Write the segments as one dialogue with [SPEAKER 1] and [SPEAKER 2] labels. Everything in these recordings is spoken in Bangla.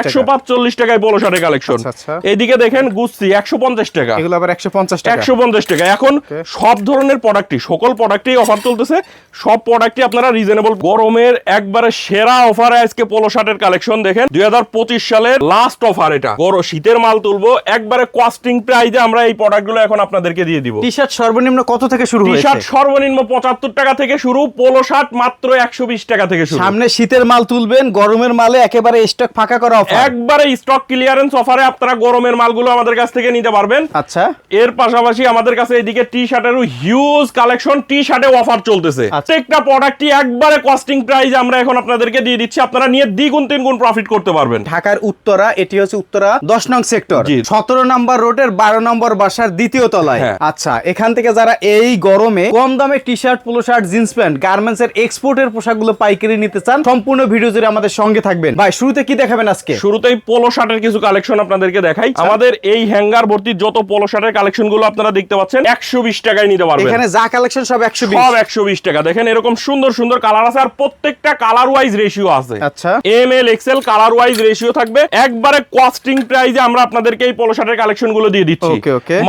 [SPEAKER 1] একশো পাঁচচল্লিশ টাকায় পোলো শার্টের কালেকশন
[SPEAKER 2] আচ্ছা, আচ্ছা।
[SPEAKER 1] এদিকে দেখেন গুচ্ছি একশো পঞ্চাশ টাকা।
[SPEAKER 2] এগুলো আবার একশো পঞ্চাশ টাকা।
[SPEAKER 1] একশো পঞ্চাশ টাকা। এখন সব ধরনের প্রোডাক্টই সকল প্রোডাক্টই অফার চলতেছে। সব প্রোডাক্টই আপনারা রিজনেবল গরমের একবারে সেরা অফারে আজকে পোলো শার্টের কালেকশন দেখেন। দুই সালের লাস্ট অফার এটা। বড় শীতের মাল তুলবো। একবারে কস্টিং প্রাইজে আমরা এই প্রোডাক্টগুলো এখন আপনাদেরকে দিয়ে দিব।
[SPEAKER 2] টি শার্ট সর্বনিম্ন কত থেকে শুরু
[SPEAKER 1] টি শার্ট সর্বনিম্ন পঁচাত্তর টাকা থেকে শুরু পোলো শার্ট মাত্র একশো বিশ টাকা থেকে শুরু।
[SPEAKER 2] সামনে শীতের মাল তুলবেন গরমের মালে একেবারে স্টক ফাঁকা করা অফার
[SPEAKER 1] একবারে স্টক ক্লিয়ারেন্স অফারে আপনারা গরমের মালগুলো আমাদের কাছ থেকে নিতে পারবেন।
[SPEAKER 2] আচ্ছা।
[SPEAKER 1] এর পাশাপাশি আমাদের কাছে এদিকে টি শার্টেরও হিউজ কালেকশন টি শার্টে অফার চলতেছে।
[SPEAKER 2] আচ্ছা।
[SPEAKER 1] প্রত্যেকটা প্রোডাক্টই একবারে কস্টিং প্রাইস আমরা এখন আপনাদেরকে দিয়ে দিচ্ছি। আপনারা নিয়ে দ্বিগুণ তিনগুণ প্রফিট করতে পারবেন।
[SPEAKER 2] ঢাকার উত্তরা এটি হচ্ছে উত্তরা দশ নং সেক্টর
[SPEAKER 1] জি।
[SPEAKER 2] সতেরো নম্বর রোডের বারো নম্বর বাসার দ্বিতীয় তলায়।
[SPEAKER 1] হ্যাঁ।
[SPEAKER 2] আচ্ছা এখান থেকে যারা এই গরমে কম দামে T shirt polo shirt jeans pant garments এর এক্সপোর্টের পোশাকগুলো পাইকারি নিতে চান সম্পূর্ণ ভিডিও জুড়ে আমাদের সঙ্গে থাকবেন। ভাই শুরুতে কি দেখাবেন আজকে?
[SPEAKER 1] শুরুতেই পোলো শার্টের কিছু কালেকশন আপনাদেরকে দেখাই।
[SPEAKER 2] আচ্ছা।
[SPEAKER 1] আমাদের এই হ্যাঙ্গার ভর্তি যত পোলো শার্টের কালেকশনগুলো আপনারা দেখতে পাচ্ছেন একশো বিশ টাকায় নিতে পারবেন।
[SPEAKER 2] এখানে যা কালেকশন সব একশো
[SPEAKER 1] সব একশো বিশ টাকা। দেখেন এরকম সুন্দর সুন্দর কালার আছে আর প্রত্যেকটা কালার ওয়াইজ রেশিও আছে।
[SPEAKER 2] আচ্ছা।
[SPEAKER 1] M L XL colour wise ratio থাকবে। একবারে কস্টিং প্রাইজে আমরা আপনাদেরকে এই পোলো শার্টের কালেকশনগুলো দিয়ে দিচ্ছি.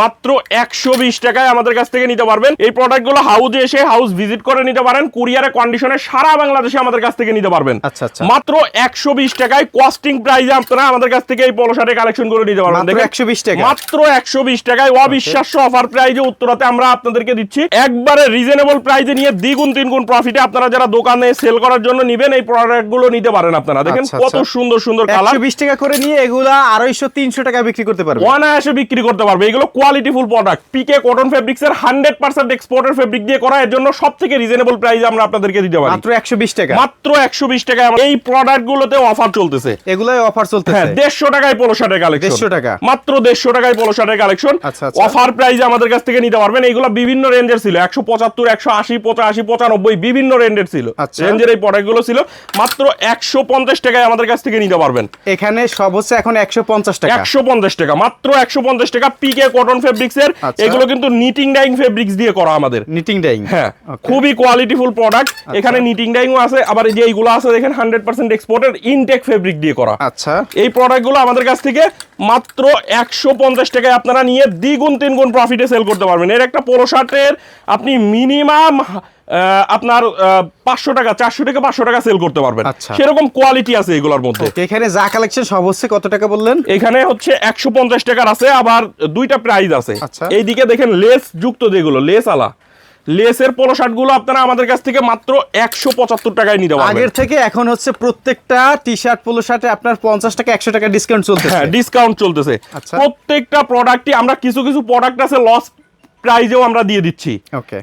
[SPEAKER 1] মাত্র একশো বিশ টাকায় আমাদের কাছ থেকে নিতে পারবেন। এই প্রোডাক্টগুলো হাউজে এসে হাউস ভিজিট করে নিতে পারেন। কুরিয়ারে কন্ডিশনে সারা বাংলাদেশে আমাদের কাছ থেকে নিতে পারবেন।
[SPEAKER 2] আচ্ছা, আচ্ছা।
[SPEAKER 1] মাত্র একশো বিশ টাকায় কস্টিং প্রাইজে আপনারা আমাদের কাছ থেকে এই পোলো শার্টের কালেকশনগুলো নিতে পারবেন
[SPEAKER 2] মাত্র
[SPEAKER 1] দেখেন?
[SPEAKER 2] 120 টাকা।
[SPEAKER 1] মাত্র একশো বিশ টাকায় অবিশ্বাস্য অফার প্রাইজে উত্তরাতে আমরা আপনাদেরকে দিচ্ছি। একবারে রিজনেবল প্রাইজে নিয়ে দ্বিগুণ তিনগুণ প্রফিটে আপনারা যারা দোকানে সেল করার জন্য নিবেন এই প্রোডাক্টগুলো নিতে পারেন আপনারা। দেখেন
[SPEAKER 2] আচ্ছা,
[SPEAKER 1] কত
[SPEAKER 2] আচ্ছা।
[SPEAKER 1] সুন্দর সুন্দর কালার
[SPEAKER 2] একশো বিশ টাকা করে নিয়ে এগুলা আড়াইশো তিনশো টাকা বিক্রি করতে পারবে।
[SPEAKER 1] অনায়াসে বিক্রি করতে পারবে। এগুলো quality full product pique cotton fabrics এর হান্ড্রেড পার্সেন্ট এক্সপোর্টের ফেব্রিক দিয়ে করা এর জন্য সব থেকে রিজনেবল প্রাইসে আমরা আপনাদেরকে দিতে পারি।
[SPEAKER 2] মাত্র একশো বিশ টাকা।
[SPEAKER 1] মাত্র একশো বিশ টাকায় এই প্রোডাক্ট গুলোতে অফার চলতেছে।
[SPEAKER 2] এগুলাই অফার
[SPEAKER 1] হ্যাঁ
[SPEAKER 2] চলতেছে
[SPEAKER 1] দেড়শো টাকায় পোলো শার্টের কালেকশন
[SPEAKER 2] 150 টাকা।
[SPEAKER 1] মাত্র দেড়শো টাকায় পোলো শার্টের কালেকশন
[SPEAKER 2] আচ্ছা, আচ্ছা।
[SPEAKER 1] অফার আমাদের কাছ থেকে নিতে পারবেন। এইগুলো বিভিন্ন রেঞ্জের ছিল। একশো পঁচাত্তর একশো আশি পঁচাশি পঁচানব্বই বিভিন্ন রেঞ্জের ছিল।
[SPEAKER 2] আচ্ছা।
[SPEAKER 1] রেঞ্জের এই প্রোডাক্টগুলো ছিল। মাত্র একশো পঞ্চাশ টাকায় আমাদের কাছ থেকে নিতে পারবেন।
[SPEAKER 2] এখানে সব হচ্ছে এখন একশো পঞ্চাশ টাকা।
[SPEAKER 1] একশো পঞ্চাশ টাকা। মাত্র একশো পঞ্চাশ টাকা পিকে কটন ফেব্রিক্স এর।
[SPEAKER 2] আচ্ছা।
[SPEAKER 1] এগুলো কিন্তু নিটিং ডাইং ফেব্রিক্স দিয়ে করা আমাদের।
[SPEAKER 2] নিটিং ডাইং
[SPEAKER 1] হ্যাঁ. খুবই কোয়ালিটিফুল প্রোডাক্ট এখানে নিটিং ডাইংও আছে আবার এই যে এইগুলো আছে দেখেন হান্ড্রেড পার্সেন্ট এক্সপোর্টের ইনটেক ফেব্রিক দিয়ে করা।
[SPEAKER 2] আচ্ছা।
[SPEAKER 1] এই প্রোডাক্টগুলো আমাদের কাছ থেকে মাত্র একশো পঞ্চাশ টাকায় আপনারা নিয়ে দ্বিগুণ তিনগুণ প্রফিটে সেল করতে পারবেন। এর একটা পোলো শার্টের আপনি মিনিমাম আপনার পাঁচশো টাকা চারশো থেকে পাঁচশো টাকা সেল করতে পারবেন।
[SPEAKER 2] আচ্ছা।
[SPEAKER 1] সেরকম কোয়ালিটি আছে এগুলোর মধ্যে।
[SPEAKER 2] এখানে যা কালেকশন সব হচ্ছে কত টাকা বললেন?
[SPEAKER 1] এখানে হচ্ছে একশো পঞ্চাশ টাকার আছে আবার দুইটা প্রাইস আছে।
[SPEAKER 2] আচ্ছা।
[SPEAKER 1] এইদিকে দেখেন লেস যুক্ত যেগুলো লেস আলা। লেসের পোলো শার্টগুলো আপনারা আমাদের কাছ থেকে মাত্র একশো পঁচাত্তর টাকায় নিতে পারবেন।
[SPEAKER 2] আগের থেকে এখন হচ্ছে প্রত্যেকটা টি শার্ট পোলো শার্টে আপনার পঞ্চাশ টাকা একশো টাকা ডিসকাউন্ট চলতেছে।
[SPEAKER 1] হ্যাঁ ডিসকাউন্ট চলতেছে।
[SPEAKER 2] আচ্ছা।
[SPEAKER 1] প্রত্যেকটা প্রোডাক্টই আমরা কিছু কিছু প্রোডাক্ট আছে লস প্রাইজেও আমরা দিয়ে দিচ্ছি।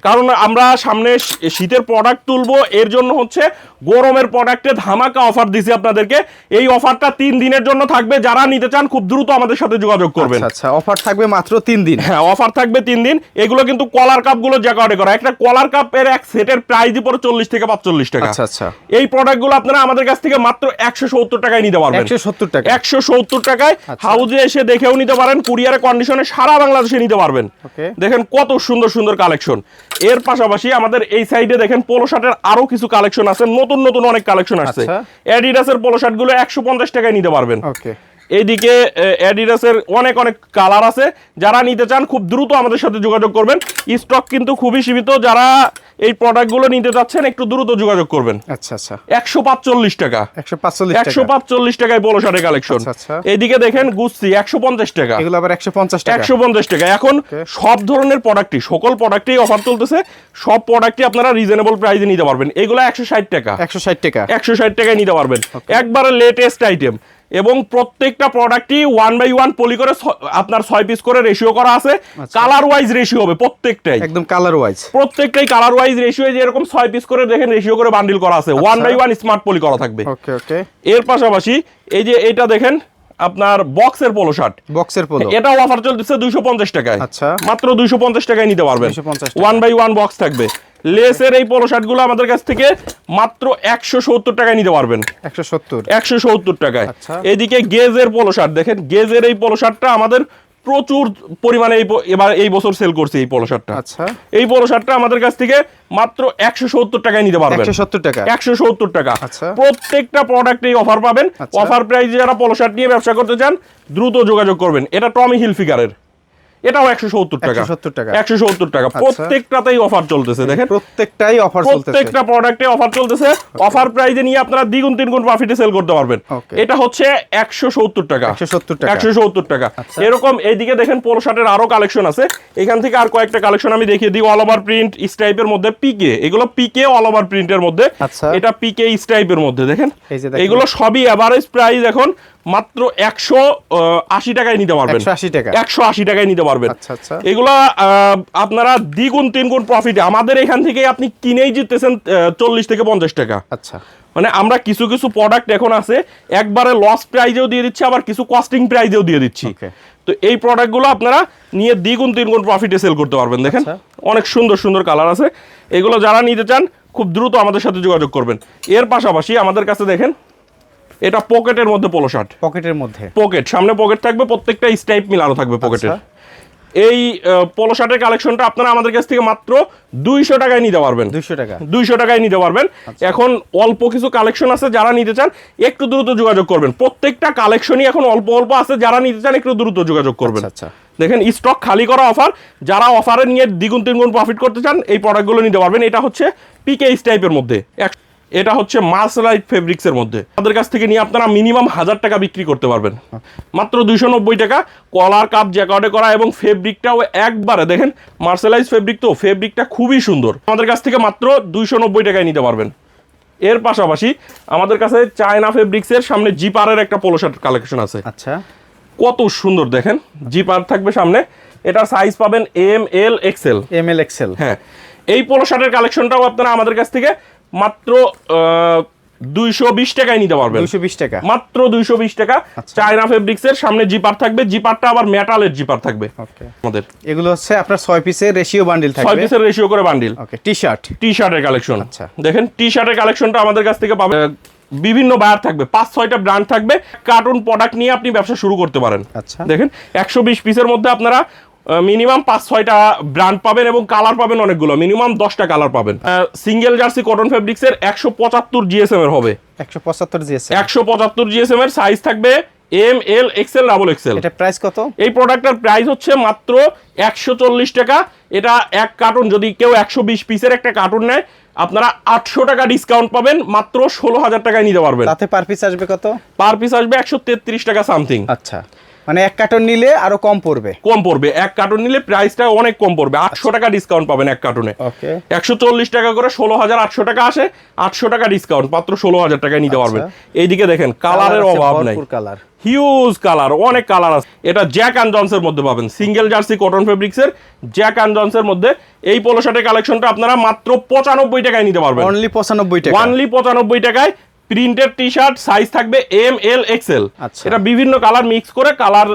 [SPEAKER 1] কারণ আমরা সামনে শীতের প্রোডাক্ট তুলবো এর জন্য হচ্ছে গরমের প্রোডাক্টে ধামাকা অফার দিছি আপনাদেরকে। এই অফারটা তিন দিনের জন্য থাকবে। যারা নিতে চান খুব দ্রুত আমাদের সাথে যোগাযোগ করবেন।
[SPEAKER 2] আচ্ছা আচ্ছা অফার থাকবে মাত্র তিন দিন।
[SPEAKER 1] হ্যাঁ অফার থাকবে তিন দিন। এগুলো কিন্তু কলার কাপগুলো জ্যাকার্ডে করা। একটা কলার কাপের এক সেটের প্রাইস পড়ে চল্লিশ থেকে পাঁচচল্লিশ টাকা।
[SPEAKER 2] আচ্ছা আচ্ছা।
[SPEAKER 1] এই প্রোডাক্টগুলো আপনারা আমাদের কাছ থেকে মাত্র একশো সত্তর টাকায় নিতে পারবেন।
[SPEAKER 2] একশো সত্তর টাকা
[SPEAKER 1] একশো সত্তর টাকায়
[SPEAKER 2] আচ্ছা।
[SPEAKER 1] হাউজে এসে দেখেও নিতে পারেন। কুরিয়ারে কন্ডিশনে সারা বাংলাদেশে নিতে পারবেন। দেখেন কত সুন্দর সুন্দর কালেকশন। এর পাশাপাশি আমাদের এই সাইডে দেখেন পোলো শার্টের আরও কিছু কালেকশন আছে নতুন নতুন অনেক কালেকশন আছে
[SPEAKER 2] আচ্ছা।
[SPEAKER 1] অ্যাডিডাসের পোলো শার্টগুলো একশো পঞ্চাশ টাকায় নিতে পারবেন।
[SPEAKER 2] ওকে।
[SPEAKER 1] এইদিকে অ্যাডিডাসের অনেক অনেক কালার আছে। যারা নিতে চান খুব দ্রুত আমাদের সাথে যোগাযোগ করবেন। স্টক কিন্তু খুবই সীমিত। যারা এই প্রোডাক্টগুলো নিতে চাচ্ছেন একটু দ্রুত যোগাযোগ করবেন।
[SPEAKER 2] আচ্ছা আচ্ছা।
[SPEAKER 1] একশো পাঁচচল্লিশ টাকা।
[SPEAKER 2] একশো পাঁচচল্লিশ
[SPEAKER 1] টাকায় পোলো শার্টের কালেকশন। এইদিকে দেখেন গুচ্ছি একশো পঞ্চাশ টাকা।
[SPEAKER 2] এগুলো আবার একশো পঞ্চাশ
[SPEAKER 1] একশো পঞ্চাশ টাকা। এখন সব ধরনের প্রোডাক্টই সকল প্রোডাক্টই অফার চলতেছে। সব প্রোডাক্টই আপনারা রিজনেবল প্রাইসে নিতে পারবেন। এগুলো একশো ষাট টাকা।
[SPEAKER 2] একশো ষাট টাকা।
[SPEAKER 1] একশো ষাট টাকায় নিতে পারবেন। একবারে লেটেস্ট আইটেম এবং প্রত্যেকটা প্রোডাক্টই ওয়ান বাই ওয়ান পলি করে আপনার ছয় পিস করে রেশিও করা আছে। কালার ওয়াইজ রেশিও হবে প্রত্যেকটাই।
[SPEAKER 2] একদম কালার ওয়াইজ
[SPEAKER 1] প্রত্যেকটাই কালার ওয়াইজ রেশিও যেরকম ছয় পিস করে দেখেন রেশিও করে বান্ডিল করা আছে। One by one smart poly করা থাকবে।
[SPEAKER 2] ওকে ওকে
[SPEAKER 1] এর পাশাপাশি এই যে এটা দেখেন আপনার বক্সের পোলো শার্ট
[SPEAKER 2] বক্সের পোলো
[SPEAKER 1] এটা অফার চলতেছে দুইশো পঞ্চাশ টাকায়।
[SPEAKER 2] আচ্ছা।
[SPEAKER 1] মাত্র দুইশো পঞ্চাশ টাকায় নিতে পারবেন।
[SPEAKER 2] 250 টাকা।
[SPEAKER 1] ওয়ান বাই ওয়ান বক্স থাকবে। লেসের এই পোলো শার্টগুলো আমাদের কাছ থেকে মাত্র একশো সত্তর টাকায় নিতে পারবেন।
[SPEAKER 2] একশো সত্তর?
[SPEAKER 1] একশো সত্তর টাকায়।
[SPEAKER 2] আচ্ছা।
[SPEAKER 1] এদিকে গেজের পোলো শার্ট দেখেন গেজের এই পোলো শার্টটা আমাদের প্রচুর পরিমাণে এই এবার এই বছর সেল করছে এই পলো শার্টটা
[SPEAKER 2] আচ্ছা।
[SPEAKER 1] এই পলো শার্টটা আমাদের কাছ থেকে মাত্র একশো সত্তর টাকায় নিতে পারবেন।
[SPEAKER 2] একশো সত্তর টাকা?
[SPEAKER 1] একশো সত্তর টাকা।
[SPEAKER 2] আচ্ছা।
[SPEAKER 1] প্রত্যেকটা প্রোডাক্টেই অফার পাবেন।
[SPEAKER 2] আচ্ছা।
[SPEAKER 1] অফার প্রাইসে যারা পলো শার্ট নিয়ে ব্যবসা করতে চান দ্রুত যোগাযোগ করবেন। এটা টমি হিল হিলফিগারের এটাও একশো সত্তর টাকা।
[SPEAKER 2] 170 টাকা।
[SPEAKER 1] একশো সত্তর টাকা। প্রত্যেকটাতেই অফার চলতেছে দেখেন।
[SPEAKER 2] প্রত্যেকটাই অফার
[SPEAKER 1] প্রত্যেকটা প্রোডাক্টে অফার চলতেছে। অফার প্রাইজে নিয়ে আপনারা দ্বিগুণ তিনগুণ প্রফিটে সেল করতে পারবেন। এটা হচ্ছে একশো সত্তর টাকা।
[SPEAKER 2] 170 টাকা।
[SPEAKER 1] একশো সত্তর টাকা।
[SPEAKER 2] আচ্ছা।
[SPEAKER 1] এরকম এইদিকে দেখেন পোলো শার্টের আরও কালেকশন আছে। এখান থেকে আর কয়েকটা কালেকশন আমি দেখিয়ে দিই। অল ওভার প্রিন্ট স্টাইপের মধ্যে পিকে এগুলো পিকে অল ওভার প্রিন্টের মধ্যে।
[SPEAKER 2] আচ্ছা।
[SPEAKER 1] এটা পিকে স্টাইপের মধ্যে দেখেন। এগুলো সবই এভারেজ প্রাইস এখন মাত্র একশো আশি টাকায় নিতে পারবেন।
[SPEAKER 2] 180 টাকা।
[SPEAKER 1] একশো আশি টাকায় নিতে পারবেন।
[SPEAKER 2] আচ্ছা, আচ্ছা।
[SPEAKER 1] এগুলা আপনারা দ্বিগুণ তিনগুণ প্রফিট আমাদের এখান থেকে আপনি কিনেই জিততেছেন চল্লিশ থেকে পঞ্চাশ টাকা।
[SPEAKER 2] আচ্ছা।
[SPEAKER 1] মানে আমরা কিছু কিছু প্রোডাক্ট এখন আছে একবারে লস প্রাইজেও দিয়ে দিচ্ছি আবার কিছু কস্টিং প্রাইজেও দিয়ে দিচ্ছি। তো এই প্রোডাক্টগুলো আপনারা নিয়ে দ্বিগুণ তিনগুণ প্রফিটে সেল করতে পারবেন দেখেন।
[SPEAKER 2] আচ্ছা।
[SPEAKER 1] অনেক সুন্দর সুন্দর কালার আছে। এগুলো যারা নিতে চান খুব দ্রুত আমাদের সাথে যোগাযোগ করবেন। এর পাশাপাশি আমাদের কাছে দেখেন এটা পকেটের মধ্যে পোলো শার্ট
[SPEAKER 2] পকেটের মধ্যে।
[SPEAKER 1] পকেট সামনে পকেট থাকবে প্রত্যেকটা স্টাইপ মিলানো থাকবে পকেটের। এই পোলো শার্টের কালেকশনটা আপনারা আমাদের কাছ থেকে মাত্র দুইশো টাকায় নিতে পারবেন।
[SPEAKER 2] দুইশো টাকা।
[SPEAKER 1] দুইশো টাকায় নিতে পারবেন। এখন অল্প কিছু কালেকশন আছে যারা নিতে চান একটু দ্রুত যোগাযোগ করবেন। প্রত্যেকটা কালেকশনই এখন অল্প অল্প আছে যারা নিতে চান একটু দ্রুত যোগাযোগ করবেন।
[SPEAKER 2] আচ্ছা, আচ্ছা।
[SPEAKER 1] দেখেন স্টক খালি করা অফার যারা অফারে নিয়ে দ্বিগুণ তিনগুণ প্রফিট করতে চান এই প্রোডাক্টগুলো নিতে পারবেন। এটা হচ্ছে পিকে টাইপের মধ্যে। এটা হচ্ছে মাসলাইট ফেব্রিক্স এর মধ্যে। আমাদের কাছ থেকে নিয়ে আপনারা মিনিমাম হাজার টাকা বিক্রি করতে পারবেন। মাত্র দুইশো নব্বই টাকা কলার কাপ জ্যাকার্ডে করা এবং ফেব্রিকটাও একবারে দেখেন মার্সেলাইজ ফেব্রিক তো ফেব্রিকটা খুবই সুন্দর। আমাদের কাছ থেকে মাত্র দুইশো নব্বই টাকায় নিতে পারবেন। এর পাশাপাশি আমাদের কাছে চায়না ফেব্রিক্সের সামনে জিপারের একটা পোলো শার্ট কালেকশন আছে।
[SPEAKER 2] আচ্ছা।
[SPEAKER 1] কত সুন্দর দেখেন জিপার থাকবে সামনে। এটার সাইজ পাবেন M L XL
[SPEAKER 2] M L XL
[SPEAKER 1] হ্যাঁ এই পোলো শার্টের কালেকশনটাও আপনারা আমাদের কাছ থেকে মাত্র দুইশো বিশ টাকায় নিতে পারবেন।
[SPEAKER 2] দুইশো বিশ টাকা।
[SPEAKER 1] মাত্র দুইশো বিশ টাকা।
[SPEAKER 2] আচ্ছা।
[SPEAKER 1] চায়না ফেব্রিক্স এর সামনে জিপার থাকবে। জিপারটা আবার মেটালের জিপার থাকবে। আমাদের।
[SPEAKER 2] এগুলো হচ্ছে আপনার ছয় পিসের রেশিও বান্ডিল
[SPEAKER 1] ছয় পিসের রেশিও করে bundle
[SPEAKER 2] okay T shirt
[SPEAKER 1] T শার্টের কালেকশন
[SPEAKER 2] আচ্ছা।
[SPEAKER 1] দেখেন টি শার্টের কালেকশনটা আমাদের কাছ থেকে আহ, বিভিন্ন বায়ার থাকবে। পাঁচ ছয়টা ব্র্যান্ড থাকবে। কার্টুন প্রোডাক্ট নিয়ে আপনি ব্যবসা শুরু করতে পারেন।
[SPEAKER 2] আচ্ছা।
[SPEAKER 1] দেখেন একশো বিশ পিসের মধ্যে আপনারা মিনিমাম পাঁচ ছয়টা ব্র্যান্ড পাবেন এবং কালার পাবেন অনেকগুলো। মিনিমাম দশটা কালার পাবেন। সিঙ্গেল জার্সি কটন ফেব্রিক্স এর একশো পঁচাত্তর জিএসএম এর হবে।
[SPEAKER 2] একশো পঁচাত্তর জিএসএম
[SPEAKER 1] একশো পঁচাত্তর জিএসএম এর সাইজ থাকবে M L XL double XL
[SPEAKER 2] এটা প্রাইস কত?
[SPEAKER 1] এই প্রোডাক্টের প্রাইস হচ্ছে মাত্র একশো চল্লিশ টাকা। এটা এক কার্টুন যদি কেউ একশো বিশ পিসের একটা কার্টুন নেয় আপনারা আটশো টাকা ডিসকাউন্ট পাবেন মাত্র ষোলো হাজার টাকায় নিতে পারবেন।
[SPEAKER 2] তাতে পার পিস আসবে কত?
[SPEAKER 1] পার পিস আসবে একশো তেত্রিশ টাকা সামথিং
[SPEAKER 2] আচ্ছা। মানে এক কার্টন নিলে আরও কম পড়বে।
[SPEAKER 1] কম পড়বে। এক কার্টুন নিলে প্রাইসটা অনেক কম পড়বে। আটশো টাকা ডিসকাউন্ট পাবেন এক কার্টুনে একশো চল্লিশ টাকা করে ষোলো হাজার আটশো টাকা আসে আটশো টাকা ডিসকাউন্ট মাত্র ষোলো হাজার টাকায় নিতে পারবেন। এইদিকে দেখেন কালারের অভাব নাই।
[SPEAKER 2] কালার
[SPEAKER 1] হিউজ কালার অনেক কালার আছে। এটা জ্যাক অ্যান্ড জনসের মধ্যে পাবেন। সিঙ্গেল জার্সি কটন ফেব্রিক্সের জ্যাক অ্যান্ড জনসের মধ্যে এই পোলো শার্টের কালেকশনটা আপনারা মাত্র পঁচানব্বই টাকায় নিতে পারবেন।
[SPEAKER 2] অনলি পঁচানব্বই টাকা
[SPEAKER 1] ওয়ানলি পঁচানব্বই টাকায় প্রিন্টেড টি শার্ট সাইজ থাকবে এম এল এক্সেল। এটা বিভিন্ন কালার মিক্স করে কালার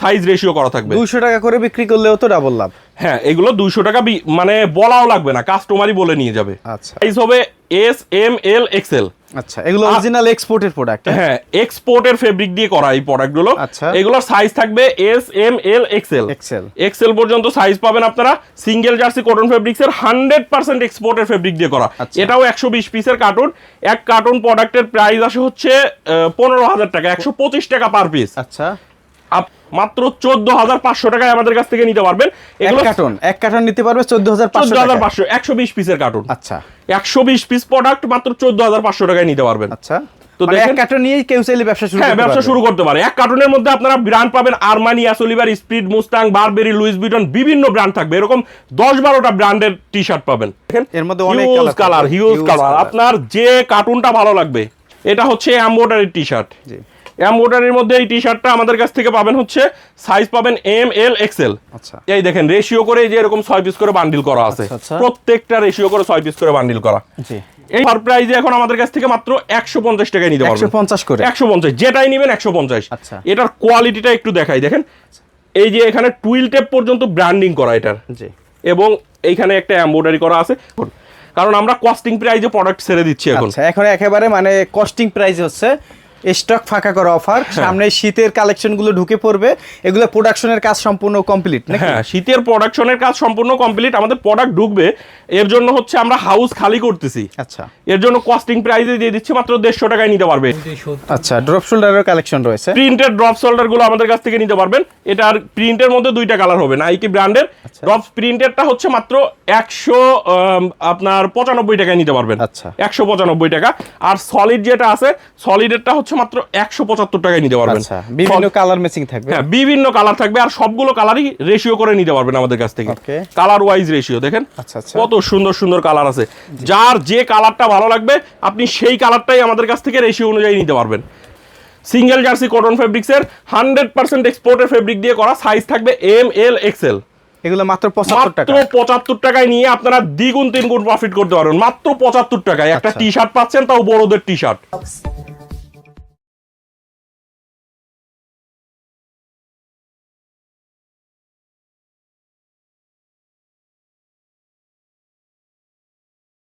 [SPEAKER 1] সাইজ রেশিও করা থাকবে।
[SPEAKER 2] দুশো টাকা করে বিক্রি করলেও তো ডাবল লাভ।
[SPEAKER 1] হ্যাঁ এগুলো দুইশো টাকা মানে বলাও লাগবে না কাস্টমারই বলে নিয়ে যাবে।
[SPEAKER 2] আচ্ছা।
[SPEAKER 1] সাইজ হবে এস এম এল এক্সেল
[SPEAKER 2] আচ্ছা এগুলো অরিজিনাল এক্সপোর্টের প্রোডাক্ট
[SPEAKER 1] হ্যাঁ? এক্সপোর্টের ফেব্রিক দিয়ে করা এই প্রোডাক্টগুলো
[SPEAKER 2] আচ্ছা।
[SPEAKER 1] এগুলোর সাইজ থাকবে S M L XL
[SPEAKER 2] XL
[SPEAKER 1] XL পর্যন্ত সাইজ পাবেন আপনারা সিঙ্গেল জার্সি কটন ফেব্রিক্স এর হান্ড্রেড পার্সেন্ট এক্সপোর্টের ফেব্রিক দিয়ে করা।
[SPEAKER 2] আচ্ছা।
[SPEAKER 1] এটাও একশো বিশ পিসের কার্টুন এক কার্টুন প্রোডাক্টের প্রাইস আসে হচ্ছে পনেরো হাজার টাকা একশো পঁচিশ টাকা পার পিস
[SPEAKER 2] আচ্ছা।
[SPEAKER 1] মাত্র চোদ্দ হাজার পাঁচশো টাকায় আমাদের কাছ থেকে নিতে পারবেন।
[SPEAKER 2] এক কার্টন এক কার্টন নিতে পারবে চোদ্দ হাজার
[SPEAKER 1] চোদ্দ হাজার পাঁচশো একশো বিশ পিসের কার্টুন।
[SPEAKER 2] আচ্ছা।
[SPEAKER 1] একশো বিশ পিস প্রোডাক্ট মাত্র চোদ্দ হাজার পাঁচশো টাকায় নিতে পারবেন।
[SPEAKER 2] আচ্ছা।
[SPEAKER 1] তো
[SPEAKER 2] তো
[SPEAKER 1] দেখেন-
[SPEAKER 2] কার্টন নিয়েই কেউ চাইলে ব্যবসা শুরু
[SPEAKER 1] হ্যাঁ ব্যবসা শুরু করতে পারে। এক কার্টুনের মধ্যে আপনারা ব্র্যান্ড পাবেন Armani S Oliver speed Mustang Burberry Louis Vuitton বিভিন্ন ব্র্যান্ড থাকবে। এরকম দশ বারোটা ব্র্যান্ডের টি শার্ট পাবেন। দেখেন
[SPEAKER 2] এর মধ্যে অনেক
[SPEAKER 1] হিউজ কালার হিউজ কালার আপনার যে কার্টুনটা ভালো লাগবে এটা হচ্ছে এমব্রয়ডারি টি শার্ট
[SPEAKER 2] জি।
[SPEAKER 1] এমব্রয়ডারির মধ্যে এই টি শার্টটা আমাদের কাছ থেকে পাবেন হচ্ছে সাইজ পাবেন এম এল এক্সেল
[SPEAKER 2] আচ্ছা।
[SPEAKER 1] এই দেখেন রেশিও করে যে এরকম ছয় পিস করে বান্ডিল করা আছে।
[SPEAKER 2] আচ্ছা, আচ্ছা।
[SPEAKER 1] প্রত্যেকটা রেশিও করে ছয় পিস করে বান্ডিল করা।
[SPEAKER 2] জি।
[SPEAKER 1] এই পার প্রাইজে এখন আমাদের কাছ থেকে মাত্র একশো পঞ্চাশ টাকায় নিতে পারবেন।
[SPEAKER 2] একশো পঞ্চাশ করে?
[SPEAKER 1] একশো পঞ্চাশ যেটাই নেবেন একশো পঞ্চাশ।
[SPEAKER 2] আচ্ছা।
[SPEAKER 1] এটার কোয়ালিটিটা একটু দেখাই দেখেন। এই যে এখানে টুইল টেপ পর্যন্ত ব্র্যান্ডিং করা এটার।
[SPEAKER 2] জি।
[SPEAKER 1] এবং এইখানে একটা এমব্রয়ডারি করা আছে। কারণ আমরা কস্টিং প্রাইজে প্রোডাক্ট ছেড়ে দিচ্ছি এখন।
[SPEAKER 2] আচ্ছা এখন একেবারে মানে কস্টিং প্রাইস হচ্ছে স্টক ফাঁকা করা অফার সামনে শীতের কালেকশনগুলো ঢুকে পড়বে। এগুলো প্রোডাকশনের কাজ সম্পূর্ণ কমপ্লিট
[SPEAKER 1] হ্যাঁ শীতের প্রোডাকশনের কাজ সম্পূর্ণ কমপ্লিট আমাদের প্রোডাক্ট ঢুকবে। এর জন্য হচ্ছে আমরা হাউস খালি করতেছি।
[SPEAKER 2] আচ্ছা।
[SPEAKER 1] এর জন্য কস্টিং প্রাইসে দিয়ে দিচ্ছি মাত্র দেড়শো টাকায় নিতে পারবে।
[SPEAKER 2] আচ্ছা ড্রপ শোল্ডারের কালেকশন রয়েছে।
[SPEAKER 1] প্রিন্টেড ড্রপ শোল্ডারগুলো আমাদের কাছ থেকে নিতে পারবেন। এটার প্রিন্টের মধ্যে দুইটা কালার হবে না নাইকি ব্র্যান্ডের। ড্রপ প্রিন্টেডটা হচ্ছে মাত্র একশো আপনার পঁচানব্বই টাকায় নিতে পারবেন।
[SPEAKER 2] আচ্ছা।
[SPEAKER 1] একশো পঁচানব্বই টাকা। আর সলিড যেটা আছে সলিডেরটা হচ্ছে মাত্র একশো পঁচাত্তর টাকায় নিতে পারবেন।
[SPEAKER 2] আচ্ছা বিভিন্ন কালার ম্যাচিং থাকবে।
[SPEAKER 1] হ্যাঁ বিভিন্ন কালার থাকবে আর সবগুলো কালারই রেশিও করে নিতে পারবেন আমাদের কাছ থেকে। কালার ওয়াইজ রেশিও দেখেন?
[SPEAKER 2] আচ্ছা, আচ্ছা।
[SPEAKER 1] কত সুন্দর সুন্দর কালার আছে। যার যে কালারটা ভালো লাগবে আপনি সেই কালারটাই আমাদের কাছ থেকে রেশিও অনুযায়ী নিতে পারবেন। সিঙ্গেল জার্সি কটন ফেব্রিক্সের হান্ড্রেড পার্সেন্ট এক্সপোর্টের ফেব্রিক দিয়ে করা সাইজ থাকবে এম এল এক্সেল
[SPEAKER 2] এগুলো মাত্র পঁচাত্তর টাকা
[SPEAKER 1] পঁচাত্তর টাকায় নিয়ে আপনারা দ্বিগুণ তিনগুণ প্রফিট করতে পারবেন। মাত্র পঁচাত্তর টাকায়। একটা। টি শার্ট পাচ্ছেন তাও বড়দের টি শার্ট